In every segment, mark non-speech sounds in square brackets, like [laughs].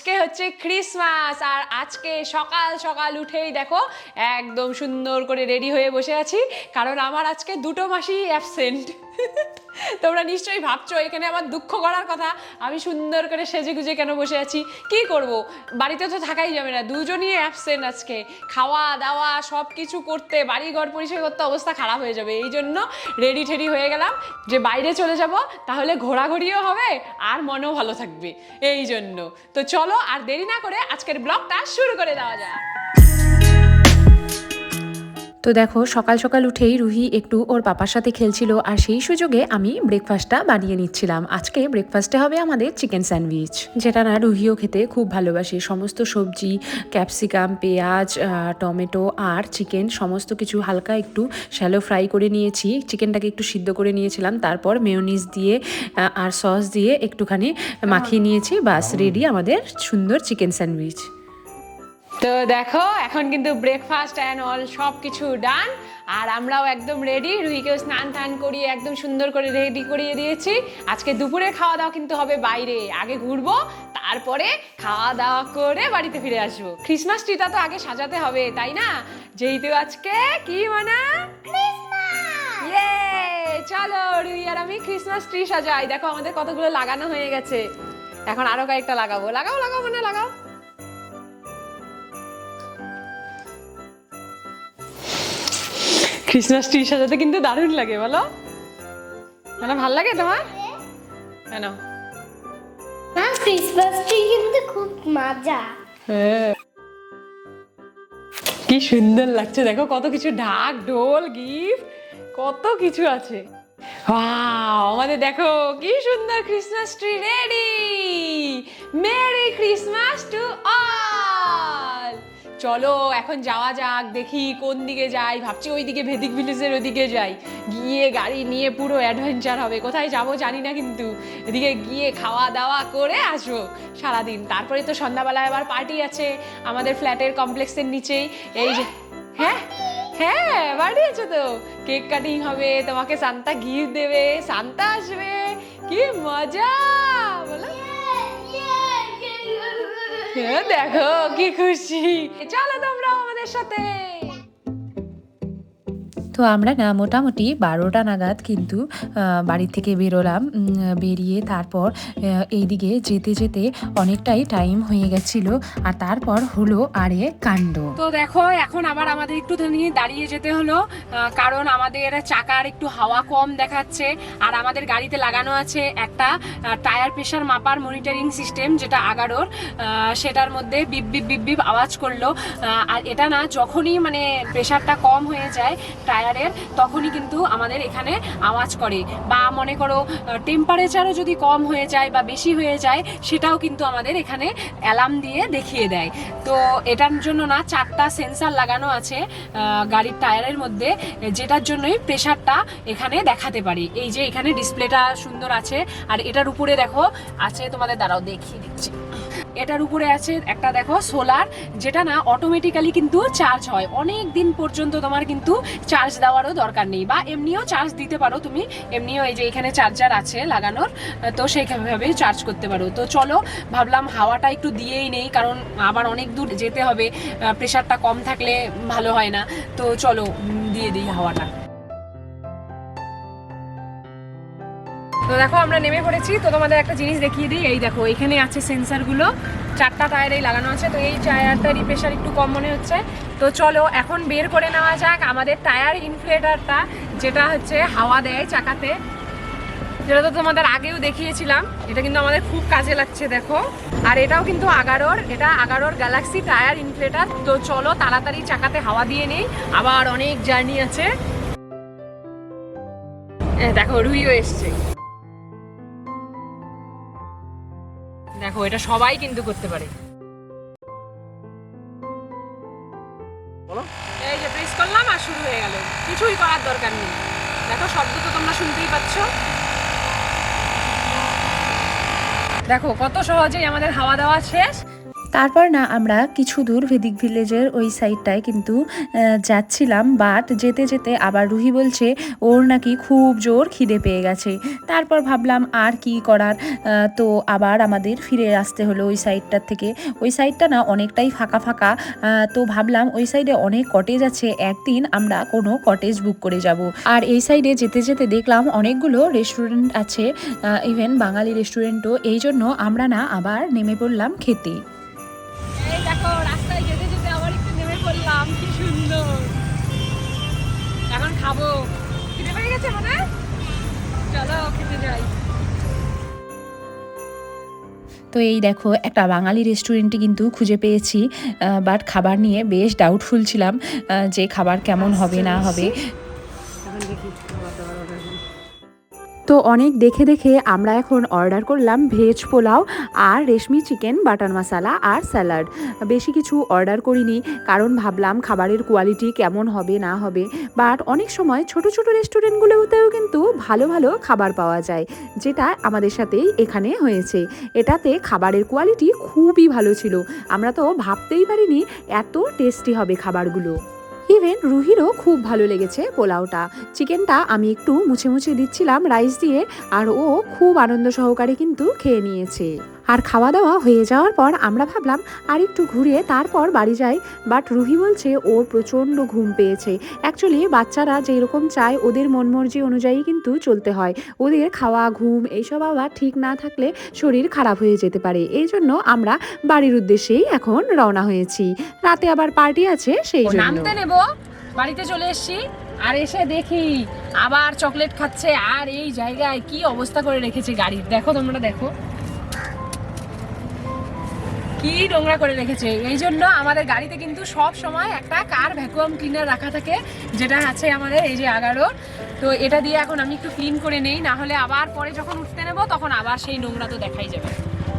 আজকে হচ্ছে ক্রিসমাস আর আজকে সকাল সকাল উঠেই দেখো একদম সুন্দর করে রেডি হয়ে বসে আছি, কারণ আমার আজকে দুটো মাসই অ্যাবসেন্ট [laughs] তোমরা নিশ্চয়ই ভাবছ, এখানে আমার দুঃখ করার কথা। আমি সুন্দর করে সেজে গুজে কেন বসে আছি? কি করব? বাড়িতে তো থাকাই যাবে না, দুজনই অ্যাবসেন্ট আজকে। খাওয়া, দাওয়া সব কিছু করতে বাড়ি ঘর পরিষ্কার করতে অবস্থা খারাপ হয়ে যাবে। এই জন্য রেডি ঠেডি হয়ে গেলাম যে বাইরে চলে যাব, তাহলে ঘোরাঘুরিও হবে আর মনও ভালো থাকবে। এই জন্য। তো চলো আর দেরি না করে আজকের ব্লগটা শুরু করে দেওয়া যায় তো দেখো সকাল সকাল উঠেই রুহি একটু ওর পাপার সাথে খেলছিল আর সেই সুযোগে আমি ব্রেকফাস্টটা বানিয়ে নিচ্ছিলাম। আজকে ব্রেকফাস্টে হবে আমাদের চিকেন স্যান্ডউইচ যেটা না রুহিও খেতে খুব ভালোবাসে। সমস্ত সবজি ক্যাপসিকাম পেঁয়াজ টমেটো আর চিকেন সমস্ত কিছু হালকা একটু শ্যালো ফ্রাই করে নিয়েছি। চিকেনটাকে একটু সিদ্ধ করে নিয়েছিলাম। তারপর মেয়োনিজ দিয়ে আর সস দিয়ে একটুখানি মাখিয়ে নিয়েছি। বাস রেডি আমাদের সুন্দর চিকেন স্যান্ডউইচ তো দেখো এখন কিন্তু ব্রেকফাস্ট অ্যান্ড অল সব কিছু ডান আর আমরাও একদম রেডি রুহিকেও স্নান টান করিয়ে একদম সুন্দর করে রেডি করিয়ে দিয়েছি। আজকে দুপুরে খাওয়া দাওয়া কিন্তু হবে বাইরে। আগে ঘুরবো তারপরে খাওয়া দাওয়া করে বাড়িতে ফিরে আসব। ক্রিসমাস ট্রিটা তো আগে সাজাতে হবে তাই না? যেহেতু আজকে কি মানা? চলো রুহি আর আমি ক্রিসমাস ট্রি সাজাই। দেখো আমাদের কতগুলো লাগানো হয়ে গেছে। এখন আরও কয়েকটা লাগাবো। লাগাও লাগাও মানে লাগাও। ক্রিসমাস ট্রি সাজাতে কিন্তু দারুণ লাগে বলো। মানে ভালো লাগে তোমার? কেন? না ক্রিসমাস ট্রি কিন্তু খুব মজা। হ্যাঁ। কি সুন্দর লাগছে দেখো কত কিছু ঢাক ঢোল গিফট কত কিছু আছে। আমাদের দেখো কি সুন্দর Christmas tree ready merry Christmas to all চলো, এখন যাওয়া যাক, দেখি কোন দিকে যাই। ভাবছি ওই দিকে ভেদিক ভিলেজের ওদিকে যাই। গিয়ে গাড়ি নিয়ে পুরো অ্যাডভেঞ্চার হবে। কোথায় যাব জানি না কিন্তু। এদিকে গিয়ে খাওয়া দাওয়া করে আসব সারাদিন। তারপরে তো সন্ধ্যাবেলায় আবার পার্টি আছে আমাদের ফ্ল্যাটের কমপ্লেক্সের নিচেই। এই যে হ্যাঁ? হ্যাঁ বাড়ি আছে তো। কেক কাটিং হবে, তোমাকে সান্তা গিফট দেবে, সান্তা আসবে। কি মজা! বলো। দেখো কি খুশি। চলো তোমরা আমাদের সাথে। তো আমরা না, মোটামুটি বারোটা নাগাদ কিন্তু বাড়ি থেকে বেরোলাম বেরিয়ে তারপর এইদিকে যেতে যেতে অনেকটাই টাইম হয়ে গেছিল, আর তারপর হলো আরে কাণ্ড। তো দেখো, এখন আবার আমাদের একটু দাঁড়িয়ে যেতে হলো কারণ আমাদের চাকার একটু হাওয়া কম দেখাচ্ছে, আর আমাদের গাড়িতে লাগানো আছে একটা টায়ার প্রেশার মাপার মনিটরিং সিস্টেম যেটা আগারোর সেটার মধ্যে বিপ বিপ বিপ বিপ আওয়াজ করল আর এটা না যখনই মানে প্রেশারটা কম হয়ে যায় টায়ারের তখনই কিন্তু আমাদের এখানে আওয়াজ করে। বা মনে করো টেম্পারেচারও যদি কম হয়ে যায় বা বেশি হয়ে যায়, সেটাও কিন্তু আমাদের এখানে অ্যালার্ম দিয়ে দেখিয়ে দেয়। তো এটার জন্য না চারটা সেন্সার লাগানো আছে গাড়ির টায়ারের মধ্যে, যেটার জন্যই প্রেশারটা এখানে দেখাতে পারি। এই যে এখানে ডিসপ্লেটা সুন্দর আছে, আর এটার উপরে দেখো, আছে তোমাদের দ্বারাও দেখিয়ে দিচ্ছি। এটার উপরে আছে একটা দেখো সোলার যেটা না অটোমেটিক্যালি কিন্তু চার্জ হয়। অনেক দিন পর্যন্ত তোমার কিন্তু চার্জ দেওয়ারও দরকার নেই বা এমনিও চার্জ দিতে পারো তুমি। এমনিও এই যে এখানে চার্জার আছে লাগানোর, তো সেইভাবে চার্জ করতে পারো। তো চলো, ভাবলাম হাওয়াটা একটু দিয়েই নেই, কারণ আবার অনেক দূর যেতে হবে। প্রেশারটা কম থাকলে ভালো হয় না। তো চলো দিয়ে দিই হাওয়াটা। তো দেখো, আমরা নেমে পড়েছি। তো তোমাদের একটা জিনিস দেখিয়ে দিই। এই দেখো, এখানে আছে সেন্সারগুলো। চারটা টায়ারেই লাগানো আছে। তো এই টায়ারটারই প্রেশার একটু কম মনে হচ্ছে। তো চলো, এখন বের করে নেওয়া যাক আমাদের টায়ার ইনফ্লেটারটা যেটা হচ্ছে হাওয়া দেয় চাকাতে। যেটা তো তোমাদের আগেও দেখিয়েছিলাম। এটা কিন্তু আমাদের খুব কাজে লাগছে, দেখো। আর এটাও কিন্তু আগারোর। এটা আগারোর গ্যালাক্সি টায়ার ইনফ্লেটার তো চলো, তাড়াতাড়ি চাকাতে হাওয়া দিয়ে নেই। আবার অনেক জার্নি আছে। দেখো, রুইও এসছে। দেখো, এটা সবাই কিন্তু করতে পারে। এই যে প্রেস করলাম আর শুরু হয়ে গেল। কিছুই করার দরকার নেই। দেখো শব্দ তো তোমরা শুনতেই পাচ্ছ। দেখো, কত সহজেই আমাদের হাওয়া দাওয়া শেষ। তারপর না আমরা কিছু দূর ভেদিক ভিলেজের ওই সাইডটায় কিন্তু যাচ্ছিলাম বাট যেতে যেতে আবার রুহি বলছে, ওর নাকি খুব জোর খিদে পেয়ে গেছে। তারপর ভাবলাম, আর কি করার? তো আবার আমাদের ফিরে আসতে হলো ওই সাইডটার থেকে। ওই সাইডটা না অনেকটাই ফাঁকা ফাঁকা তো ভাবলাম ওই সাইডে অনেক কটেজ আছে, একদিন আমরা কোনো কটেজ বুক করে যাব। আর এই সাইডে যেতে যেতে দেখলাম অনেকগুলো রেস্টুরেন্ট আছে ইভেন বাঙালি রেস্টুরেন্টও এই জন্য আমরা না আবার নেমে পড়লাম খেতে। দেখো রাস্তায় যেতে যেতে আবার একটু নেমে পড়লাম কি সুন্দর। এখন খাব। পেয়ে গেছে মানে? চলো খেতে যাই। তো এই দেখো একটা বাঙালি রেস্টুরেন্টে কিন্তু খুঁজে পেয়েছি বাট খাবার নিয়ে বেশ ডাউটফুল ছিলাম যে খাবার কেমন হবে না হবে। এখন দেখি। তো অনেক দেখে দেখে আমরা এখন অর্ডার করলাম ভেজ পোলাও আর রেশমি চিকেন বাটার মশালা আর স্যালাড বেশি কিছু অর্ডার করিনি, কারণ ভাবলাম খাবারের কোয়ালিটি কেমন হবে, না হবে। বাট অনেক সময় ছোট ছোট রেস্টুরেন্টগুলোতেও কিন্তু ভালো ভালো খাবার পাওয়া যায়, যেটা আমাদের সাথেই এখানে হয়েছে। এটাতে খাবারের কোয়ালিটি খুবই ভালো ছিল। আমরা তো ভাবতেই পারিনি এত টেস্টি হবে খাবারগুলো। ইভেন রুহিরও খুব ভালো লেগেছে পোলাওটা। চিকেনটা আমি একটু মুছে মুছে দিচ্ছিলাম রাইস দিয়ে, আর ও খুব আনন্দ সহকারে কিন্তু খেয়ে নিয়েছে। আর খাওয়া দাওয়া হয়ে যাওয়ার পর আমরা ভাবলাম আর একটু ঘুরে তারপর বাড়ি যাই। বাট রুহি বলছে ওর প্রচণ্ড ঘুম পেয়েছে। অ্যাকচুয়ালি বাচ্চারা যেরকম চায় ওদের মন মর্জি অনুযায়ী কিন্তু চলতে হয়। ওদের খাওয়া ঘুম এইসব আবার ঠিক না থাকলে শরীর খারাপ হয়ে যেতে পারে। এই জন্য আমরা বাড়ির উদ্দেশ্যেই এখন রওনা হয়েছি। রাতে আবার পার্টি আছে সেই জন্য। নামতে নেব। বাড়িতে চলে এসেছি। আর এসে দেখি আবার চকলেট খাচ্ছে। আর এই জায়গায় কি অবস্থা করে রেখেছে গাড়ির দেখো তোমরা দেখো। কি নোংরা করে রেখেছে? এই জন্য আমাদের গাড়িতে কিন্তু সব সময় একটা কার ভ্যাকুয়াম ক্লিনার রাখা থাকে, যেটা আছে আমাদের এই যে এগারো। তো এটা দিয়ে এখন আমি একটু ক্লিন করে নেই, না হলে আবার পরে যখন উঠতে নেব, তখন আবার সেই নোংরা তো দেখাই যাবে।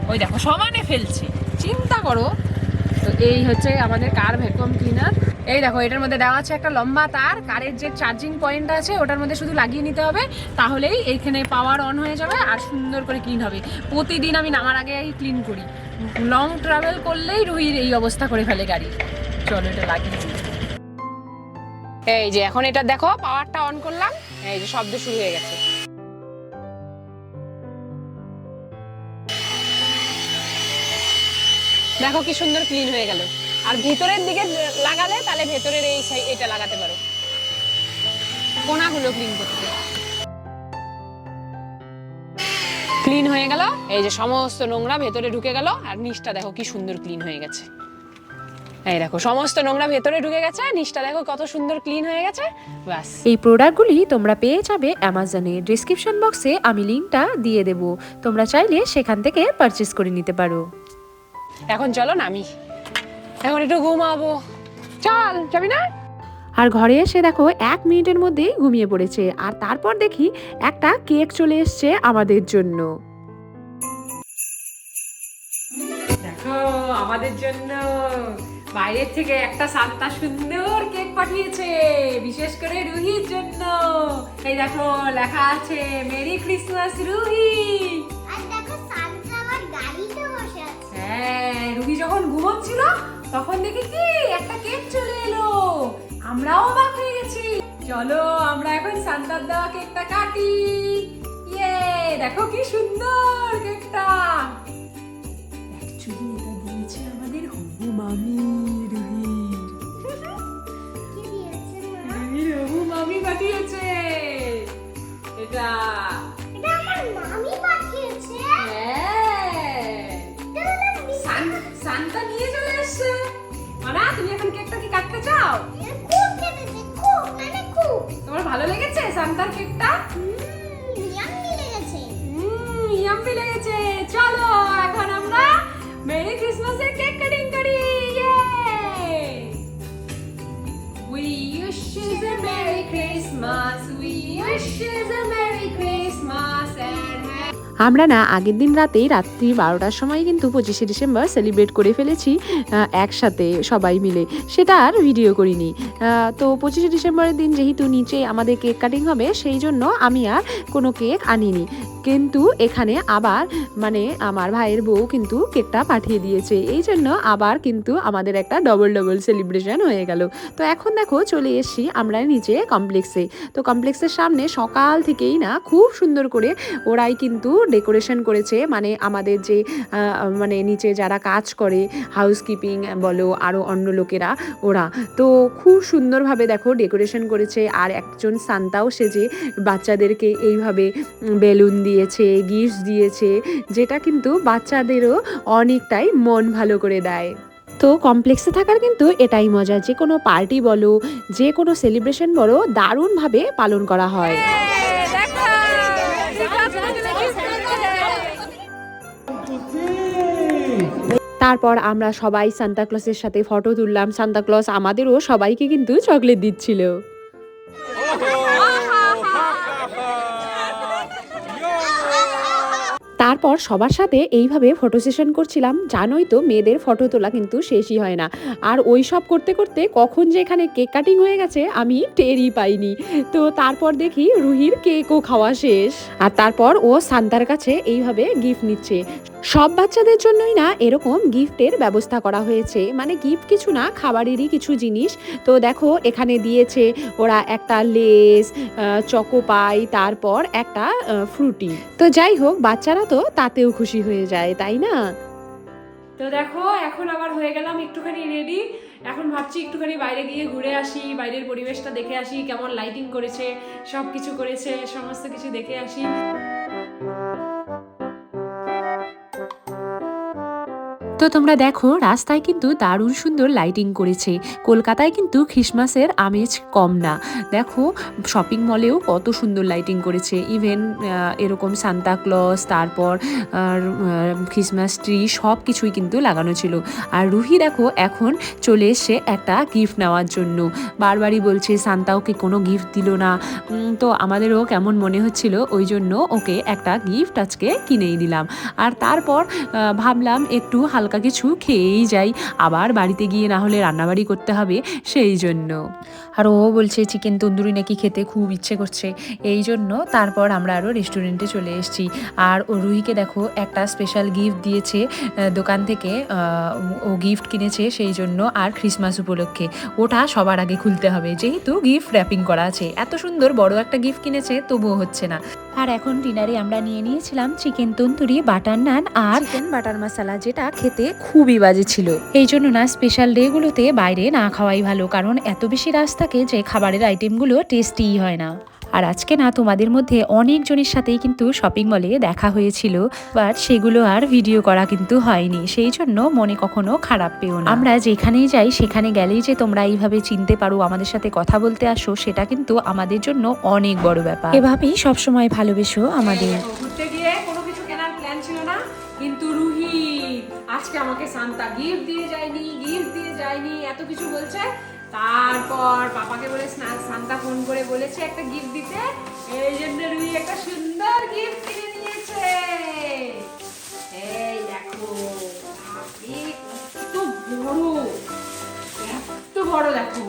ওই দেখো, সমানে ফেলছে। চিন্তা করো। তো এই হচ্ছে আমাদের কার ভ্যাকুয়াম ক্লিনার এই দেখো, এটার মধ্যে দেওয়া আছে একটা লম্বা তার। কারের যে চার্জিং পয়েন্ট আছে, ওটার মধ্যে শুধু লাগিয়ে নিতে হবে। তাহলেই এইখানে পাওয়ার অন হয়ে যাবে আর সুন্দর করে ক্লিন হবে। প্রতিদিন আমি নামার আগে ক্লিন করি। লং ট্রাভেল করলেই রুহির এই অবস্থা করে ফেলে গাড়ি। চলো, এটা লাগিয়ে এই যে, এখন এটা দেখো পাওয়ারটা অন করলাম, এই যে শব্দ শুরু হয়ে গেছে। দেখো কি সুন্দর ক্লিন হয়ে গেল। আর ভিতরের দিকে লাগালে তাহলে ভেতরের এই এটা লাগাতে পারো। কোনাগুলো ক্লিন করতে। ক্লিন হয়ে গেল। এই যে সমস্ত নোংরা ভেতরে ঢুকে গেল। আর নিচটা দেখো কি সুন্দর ক্লিন হয়ে গেছে। এই দেখো সমস্ত নোংরা ভেতরে ঢুকে গেছে। নিচটা দেখো কত সুন্দর ক্লিন হয়ে গেছে। ব্যাস। এই প্রোডাক্টগুলি তোমরা পেয়ে যাবে অ্যামাজনে ডিসক্রিপশন বক্সে আমি লিঙ্কটা দিয়ে দেব। তোমরা চাইলে সেখান থেকে পারচেস করে নিতে পারো। এখন চলো নামি। এখন একটু ঘুমাবো। চল যাবি না? আর ঘরে এসে দেখো এক মিনিটের মধ্যেই ঘুমিয়ে পড়েছে। আর তারপর দেখি একটা কেক চলে এসছে আমাদের জন্য। দেখো আমাদের জন্য বাইরের থেকে একটা সাতটা সুন্দর কেক পাঠিয়েছে বিশেষ করে রুহির জন্য। এই দেখো লেখা আছে মেরি ক্রিসমাস রুহি। হ্যাঁ রুহি যখন ঘুমোচ্ছিল তখন দেখি কি একটা কেক চলে এলো। আমরাও অবাক হয়ে গেছি। চলো আমরা এখন সান্তার দেওয়া কেকটা কাটি। ইয়ে দেখো কি সুন্দর কেকটা। অ্যাকচুয়ালি এটা দিয়েছে আমাদের হবু মামি রুহির হবু মামি পাঠিয়েছে। এটা। আমরা না আগের দিন রাতেই রাত্রি বারোটার সময় কিন্তু পঁচিশে ডিসেম্বর সেলিব্রেট করে ফেলেছি একসাথে সবাই মিলে। সেটা আর ভিডিও করিনি। তো পঁচিশে ডিসেম্বরের দিন যেহেতু নিচে আমাদের কেক কাটিং হবে, সেই জন্য আমি আর কোনো কেক আনিনি। কিন্তু এখানে আবার মানে আমার ভাইয়ের বউ কিন্তু কেকটা পাঠিয়ে দিয়েছে। এই জন্য আবার কিন্তু আমাদের একটা ডবল ডবল সেলিব্রেশন হয়ে গেল। তো এখন দেখো চলে এসছি আমরা নিচে কমপ্লেক্সে তো কমপ্লেক্সের সামনে সকাল থেকেই না খুব সুন্দর করে ওরাই কিন্তু ডেকোরেশন করেছে। মানে আমাদের যে মানে নিচে যারা কাজ করে হাউসকিপিং বলো আরও অন্য লোকেরা, ওরা। তো খুব সুন্দরভাবে দেখো ডেকোরেশন করেছে। আর একজন সান্তাও সেজে বাচ্চাদেরকে এইভাবে বেলুন দিয়েছে গিফট দিয়েছে, যেটা কিন্তু বাচ্চাদেরও অনেকটাই মন ভালো করে দেয়। তো কমপ্লেক্সে থাকার কিন্তু এটাই মজা, যে কোনো পার্টি বলো, যে কোনো সেলিব্রেশন বলো, দারুণভাবে পালন করা হয়। তারপর আমরা সবাই সান্তাক্লসের সাথে ফটো তুললাম। সান্তাক্লস আমাদেরও সবাইকে কিন্তু চকলেট দিচ্ছিল। তারপর সবার সাথে এইভাবে ফটো সেশন করছিলাম। জানোই তো, মেয়েদের ফটো তোলা কিন্তু শেষই হয় না। আর ওই সব করতে করতে কখন যে এখানে কেক কাটিং হয়ে গেছে, আমি টেরই পাইনি। তো তারপর দেখি রুহির কেকও খাওয়া শেষ। আর তারপর ও সান্তার কাছে এইভাবে গিফট নিচ্ছে। সব বাচ্চাদের জন্যই না এরকম গিফটের ব্যবস্থা করা হয়েছে। মানে গিফট কিছু না, খাবারেরই কিছু জিনিস। তো দেখো, এখানে দিয়েছে ওরা একটা লেস চকো পাই, তারপর একটা ফ্রুটি। তো যাই হোক, বাচ্চারা তো তাতেও খুশি হয়ে যায়, তাই না? তো দেখো, এখন আবার হয়ে গেলাম একটুখানি রেডি এখন ভাবছি একটুখানি বাইরে গিয়ে ঘুরে আসি, বাইরের পরিবেশটা দেখে আসি, কেমন লাইটিং করেছে সব কিছু করেছে, সমস্ত কিছু দেখে আসি। তো তোমরা দেখো, রাস্তায় কিন্তু দারুণ সুন্দর লাইটিং করেছে। কলকাতায় কিন্তু খ্রিসমাসের আমেজ কম না। দেখো শপিং মলেও কত সুন্দর লাইটিং করেছে। ইভেন এরকম সান্তা ক্লস তারপর খ্রিসমাস ট্রি সব কিছুই কিন্তু লাগানো ছিল। আর রুহি দেখো, এখন চলে এসে একটা গিফট নেওয়ার জন্য। বারবারই বলছে সান্তা ওকে কোনো গিফট দিল না। তো আমাদেরও কেমন মনে হচ্ছিল, ওই জন্য ওকে একটা গিফট আজকে কিনেই দিলাম। আর তারপর ভাবলাম একটু হালকা কিছু খেয়েই যাই। আবার বাড়িতে গিয়ে না হলে রান্নাবাড়ি করতে হবে, সেই জন্য। আর ও বলছে, চিকেন তন্দুরি নাকি খেতে খুব ইচ্ছে করছে। এই জন্য তারপর আমরা আরও রেস্টুরেন্টে চলে এসেছি। আর ও রুহিকে দেখো, একটা স্পেশাল গিফট দিয়েছে দোকান থেকে ও গিফট কিনেছে সেই জন্য আর ক্রিসমাস উপলক্ষে। ওটা সবার আগে খুলতে হবে। যেহেতু গিফট র্যাপিং করা আছে। এত সুন্দর বড় একটা গিফট কিনেছে, তবুও হচ্ছে না। আর এখন ডিনারে আমরা নিয়ে নিয়েছিলাম চিকেন তন্দুরি বাটার নান আর চিকেন বাটার মশলা যেটা খেতে খুবই বাজে ছিল। এই জন্য না স্পেশাল ডেগুলোতে বাইরে না খাওয়াই ভালো কারণ এত বেশি রাস্তাকে থাকে যে খাবারের আইটেমগুলো টেস্টিই হয় না। আর আজকে না তোমাদের মধ্যে অনেকজনের সাথেই কিন্তু শপিং মলে দেখা হয়েছিল বাট সেগুলো আর ভিডিও করা কিন্তু হয়নি। সেই জন্য মনে কখনো খারাপ পেও না। আমরা যেখানেই যাই সেখানে গেলেই যে তোমরা এইভাবে চিনতে পারো আমাদের সাথে কথা বলতে আসো সেটা কিন্তু আমাদের জন্য অনেক বড় ব্যাপার। এভাবেই সবসময় ভালোবেসো আমাদের। ঘুরতে গিয়ে কোনো কিছু কেনার প্ল্যান ছিল না কিন্তু রুহি আজকে আমাকে সান্তা গিফট দিয়ে যায়নি গিফট দিয়ে যায়নি এত কিছু বলছে। তারপর পাপাকে বলে স্না- সান্তা ফোন করে বলেছে একটা গিফট দিতে। এই জন্য রুহি একটা সুন্দর গিফট কিনে নিয়েছে। এই দেখো কত বড় এত বড় দেখো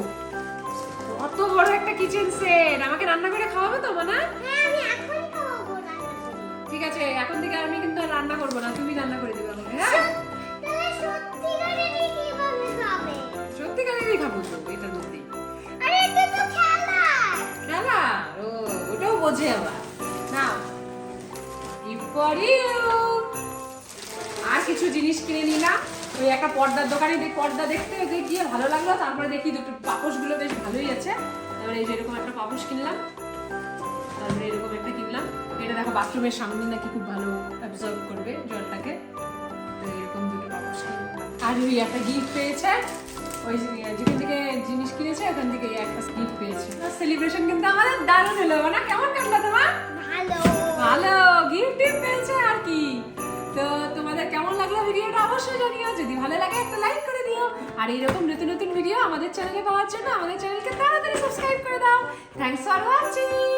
কত বড় একটা কিচেন সেট আমাকে রান্না করে খাওয়াবে তো মানা? হ্যাঁ ঠিক আছে এখন থেকে আমি কিন্তু রান্না করব না তুমি রান্না করে দেবে আমাকে হ্যাঁ? পর্দার দোকানে দেখ পর্দা দেখতে গিয়ে ভালো লাগল? তারপরে দেখি দুটো পাপোশগুলো বেশ ভালোই আছে। তারপরে এই যে এরকম একটা পাপোশ কিনলাম। তারপরে এরকম একটা কিনলাম। এটা দেখো বাথরুমের সামনে নাকি খুব ভালো অ্যাবজর্ব করবে জলটাকে। তো এরকম দুটো পাপোশ কিনলাম। আর ওই একটা গিফট পেয়েছে। ওই যেখান থেকে জিনিস কিনেছে ওখান থেকে এই একটা গিফট পেয়েছে। সেলিব্রেশন কিন্তু আমাদের দারুণ হলো না কেমন কাটলো তোমার? ভালো। ভালো। গিফট পেয়েছে আর কি। তো কেমন লাগল ভিডিওটা অবশ্যই জানিও। যদি ভালো লাগে একটা লাইক করে দিও। আর এইরকম নতুন নতুন ভিডিও আমাদের চ্যানেলে পাওয়ার জন্য আমাদের চ্যানেলকে তাড়াতাড়ি সাবস্ক্রাইব করে দাও। Thanks for watching